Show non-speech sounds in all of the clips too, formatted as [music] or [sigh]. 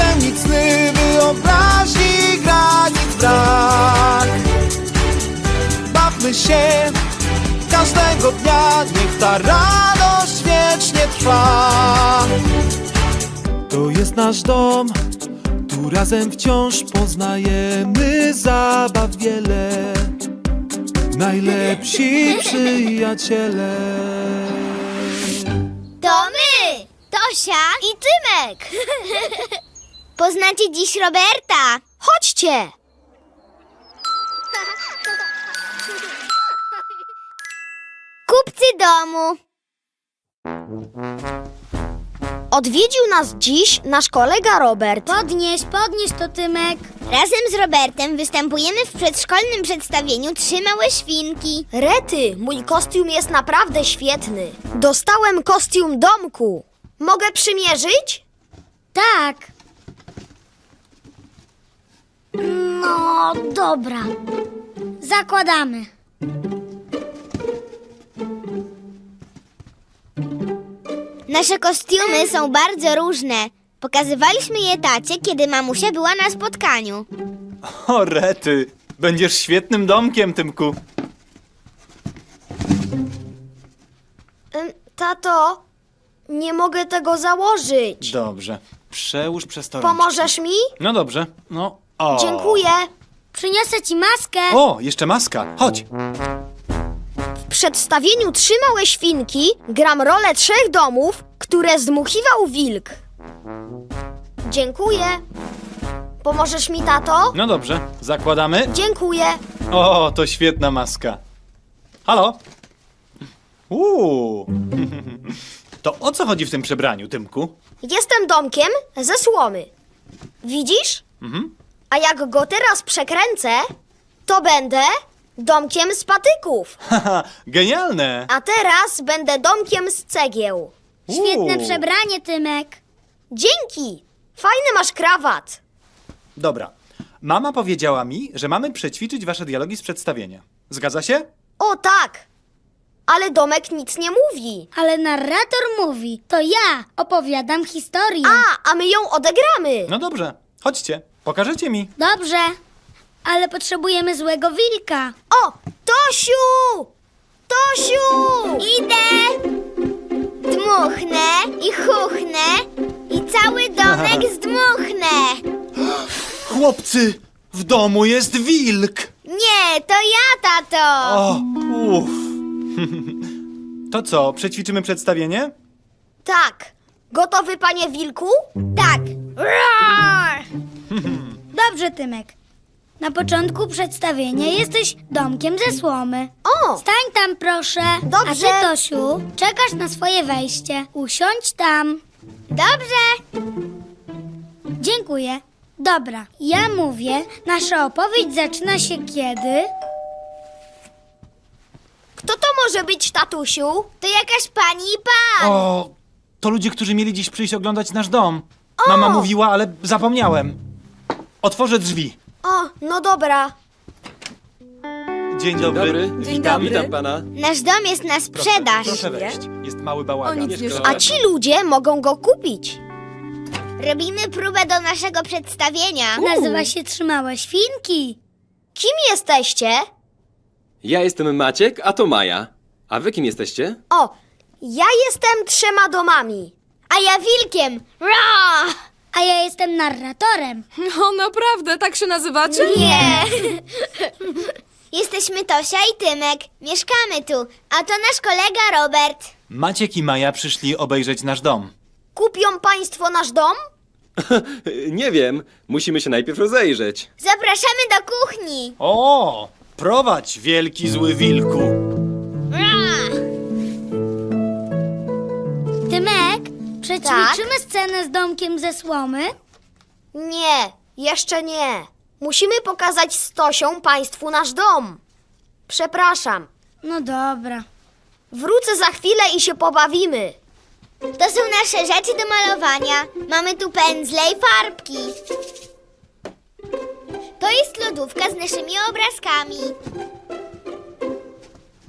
spełnić sny wyobraźni granic brak. Bawmy się każdego dnia, niech ta radość wiecznie trwa. To jest nasz dom, tu razem wciąż poznajemy zabaw wiele. Najlepsi przyjaciele. To my! Tosia i Tymek! [laughs] Poznacie dziś Roberta! Chodźcie! Kupcy domu! Odwiedził nas dziś nasz kolega Robert. Podnieś, podnieś to Tymek! Razem z Robertem występujemy w przedszkolnym przedstawieniu Trzy małe świnki. Rety, mój kostium jest naprawdę świetny. Dostałem kostium domku. Mogę przymierzyć? Tak. No, dobra. Zakładamy. Nasze kostiumy są bardzo różne. Pokazywaliśmy je tacie, kiedy mamusia była na spotkaniu. O rety, będziesz świetnym domkiem, Tymku. Ym, Tato, nie mogę tego założyć. Dobrze, przełóż przez to Pomożesz mi? No dobrze, no. O. Dziękuję. Przyniosę ci maskę. O, jeszcze maska, chodź. W przedstawieniu Trzy małe świnki gram rolę trzech domów, które zdmuchiwał wilk. Dziękuję. Pomożesz mi, tato? No dobrze, zakładamy. Dziękuję. O, to świetna maska. Halo? Uuu. [laughs] To o co chodzi w tym przebraniu, Tymku? Jestem domkiem ze słomy. Widzisz? Mhm. A jak go teraz przekręcę, to będę domkiem z patyków. Haha, [laughs] genialne. A teraz będę domkiem z cegieł. Świetne Uuu. przebranie, Tymek. Dzięki! Fajny masz krawat. Dobra. Mama powiedziała mi, że mamy przećwiczyć wasze dialogi z przedstawienia. Zgadza się? O tak! Ale domek nic nie mówi. Ale narrator mówi, to ja opowiadam historię. A, a my ją odegramy. No dobrze. Chodźcie, pokażecie mi. Dobrze, ale potrzebujemy złego wilka. O, Tosiu! Tosiu! Idę! Dmuchnę i chuchnę i cały domek [laughs] zdmuchnę. Chłopcy, w domu jest wilk. Nie, to ja, tato. O, uff. To co, przećwiczymy przedstawienie? Tak. Gotowy, panie wilku? Tak. Roar! Tymek. Na początku przedstawienia jesteś domkiem ze słomy. O, Stań tam, proszę. Dobrze. A ty, Tosiu, czekasz na swoje wejście. Usiądź tam. dobrze. Dziękuję. Dobra, ja mówię, nasza opowieść zaczyna się kiedy... Kto to może być, tatusiu? To jakaś pani i pan. O, to ludzie, którzy mieli dziś przyjść oglądać nasz dom. Mama mówiła, ale zapomniałem. Otworzę drzwi. O, no dobra. Dzień, Dzień dobry. Witam. Witam pana. Nasz dom jest na sprzedaż. Proszę wejść. Jest mały bałagan. O nic nie Mieszka- A ci ludzie mogą go kupić. Robimy próbę do naszego przedstawienia. Nazywa się Trzymałe Świnki. Kim jesteście? Ja jestem Maciek, a to Maja. A wy kim jesteście? O, ja jestem trzema domami. A ja wilkiem. Ra! A ja jestem narratorem. O, naprawdę, tak się nazywacie? Nie. [laughs] Jesteśmy Tosia i Tymek. Mieszkamy tu. A to nasz kolega Robert. Maciek i Maja przyszli obejrzeć nasz dom. Kupią państwo nasz dom? [laughs] Nie wiem. Musimy się najpierw rozejrzeć. Zapraszamy do kuchni. O, prowadź, wielki zły wilku. Przećwiczymy scenę z domkiem ze słomy? Nie, jeszcze nie. Musimy pokazać z Tosią państwu nasz dom. Przepraszam. No dobra. Wrócę za chwilę i się pobawimy. To są nasze rzeczy do malowania. Mamy tu pędzle i farbki. To jest lodówka z naszymi obrazkami.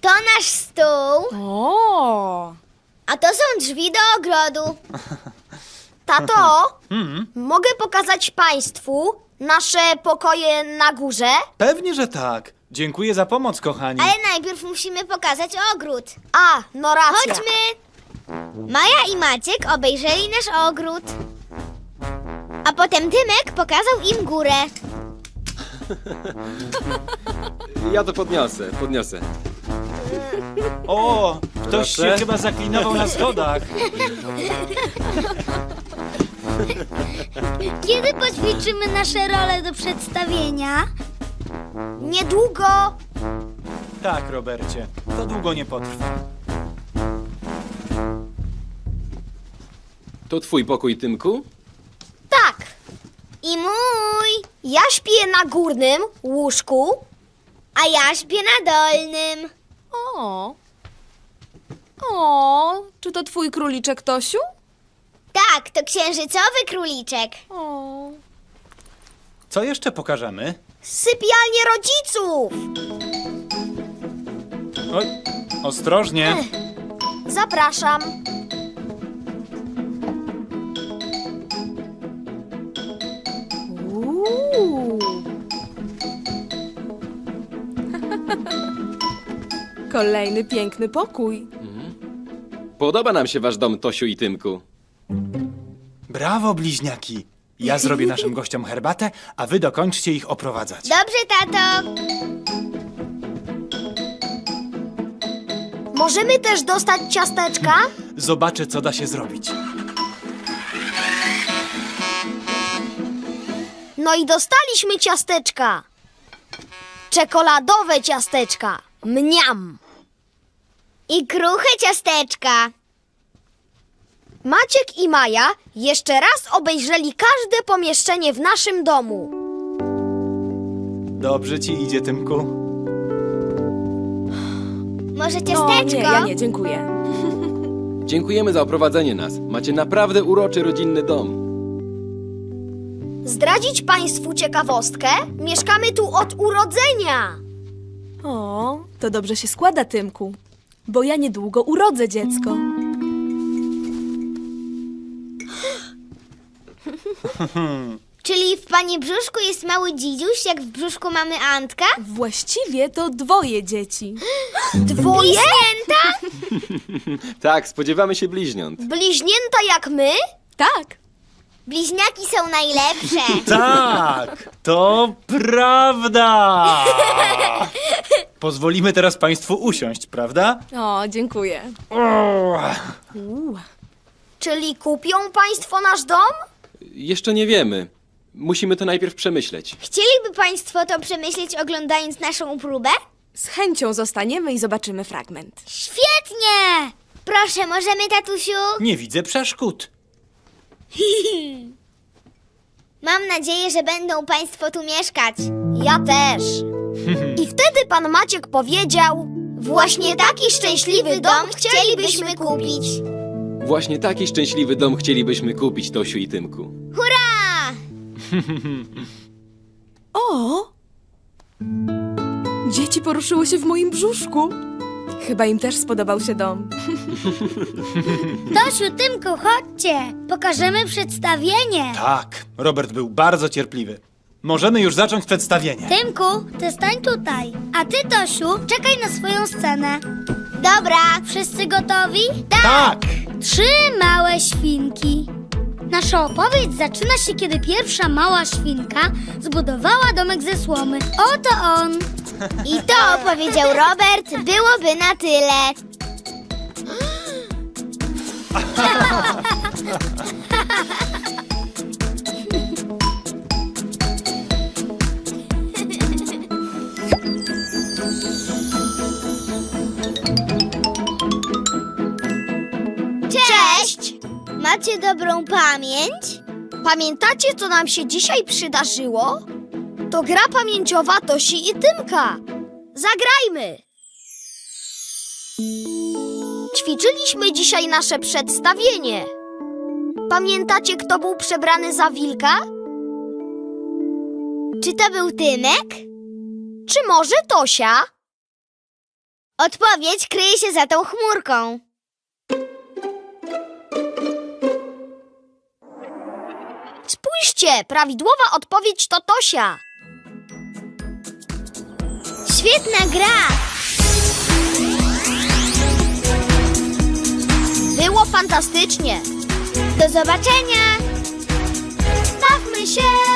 To nasz stół, O! A to są drzwi do ogrodu. [laughs] Tato, Hmm, mogę pokazać państwu nasze pokoje na górze? pewnie, że tak. Dziękuję za pomoc, kochani. Ale najpierw musimy pokazać ogród. A, no racja. Chodźmy! Maja i Maciek obejrzeli nasz ogród. A potem Tymek pokazał im górę. Ja to podniosę, podniosę. O, ktoś Proszę. się chyba zaklinował na schodach. Kiedy poćwiczymy nasze role do przedstawienia? Niedługo. Tak, Robercie, to długo nie potrwa. To twój pokój, Tymku? Tak. I mój, Ja śpię na górnym łóżku. a ja śpię na dolnym. O! O! Czy to twój króliczek, Tosiu? Tak, to księżycowy króliczek. O! Co jeszcze pokażemy? Sypialnie rodziców. Oj, ostrożnie. Zapraszam. Kolejny piękny pokój. Podoba nam się wasz dom, Tosiu i Tymku. Brawo, bliźniaki. Ja zrobię [laughs] naszym gościom herbatę, a wy dokończcie ich oprowadzać. Dobrze, tato. Możemy też dostać ciasteczka? Zobaczę, co da się zrobić. No i dostaliśmy ciasteczka. Czekoladowe ciasteczka. Mniam. I kruche ciasteczka. Maciek i Maja jeszcze raz obejrzeli każde pomieszczenie w naszym domu. Dobrze ci idzie, Tymku. Może ciasteczko? nie, ja nie, dziękuję. [laughs] Dziękujemy za oprowadzenie nas. Macie naprawdę uroczy rodzinny dom. Zdradzić Państwu ciekawostkę? Mieszkamy tu od urodzenia. O, to dobrze się składa, Tymku. Bo ja niedługo urodzę dziecko. Czyli w pani brzuszku jest mały dzidziuś, jak w brzuszku mamy Antka? Właściwie to dwoje dzieci. Dwoje? Bliźnięta? [laughs] Tak, spodziewamy się bliźniąt. Bliźnięta jak my? Tak. Bliźniaki są najlepsze. Tak, to prawda. [laughs] Pozwolimy teraz państwu usiąść, prawda? O, dziękuję. O. Czyli kupią Państwo nasz dom? Jeszcze nie wiemy. Musimy to najpierw przemyśleć. Chcieliby państwo to przemyśleć oglądając naszą próbę? Z chęcią zostaniemy i zobaczymy fragment. Świetnie! Proszę, możemy, tatusiu? nie widzę przeszkód. [laughs] Mam nadzieję, że będą państwo tu mieszkać. Ja też. [laughs] Wtedy pan Maciek powiedział: Właśnie taki szczęśliwy dom chcielibyśmy kupić. Właśnie taki szczęśliwy dom chcielibyśmy kupić, Tosiu i Tymku. Hurra! [laughs] O! Dzieci poruszyły się w moim brzuszku. Chyba im też spodobał się dom. [laughs] [laughs] Tosiu, Tymku, chodźcie. Pokażemy przedstawienie. Tak, Robert był bardzo cierpliwy. Możemy już zacząć przedstawienie. Tymku, ty stań tutaj. A ty, Tosiu, czekaj na swoją scenę. Dobra. Wszyscy gotowi? Tak! Trzy małe świnki. Nasza opowieść zaczyna się, kiedy pierwsza mała świnka zbudowała domek ze słomy. Oto on. [laughs] I to, powiedział Robert, byłoby na tyle. [laughs] Macie dobrą pamięć? Pamiętacie, co nam się dzisiaj przydarzyło? To gra pamięciowa Tosi i Tymka. Zagrajmy! Ćwiczyliśmy dzisiaj nasze przedstawienie. Pamiętacie, kto był przebrany za wilka? Czy to był Tymek? Czy może Tosia? Odpowiedź kryje się za tą chmurką. Spójrzcie, prawidłowa odpowiedź to Tosia. Świetna gra! Było fantastycznie. Do zobaczenia! Bawmy się!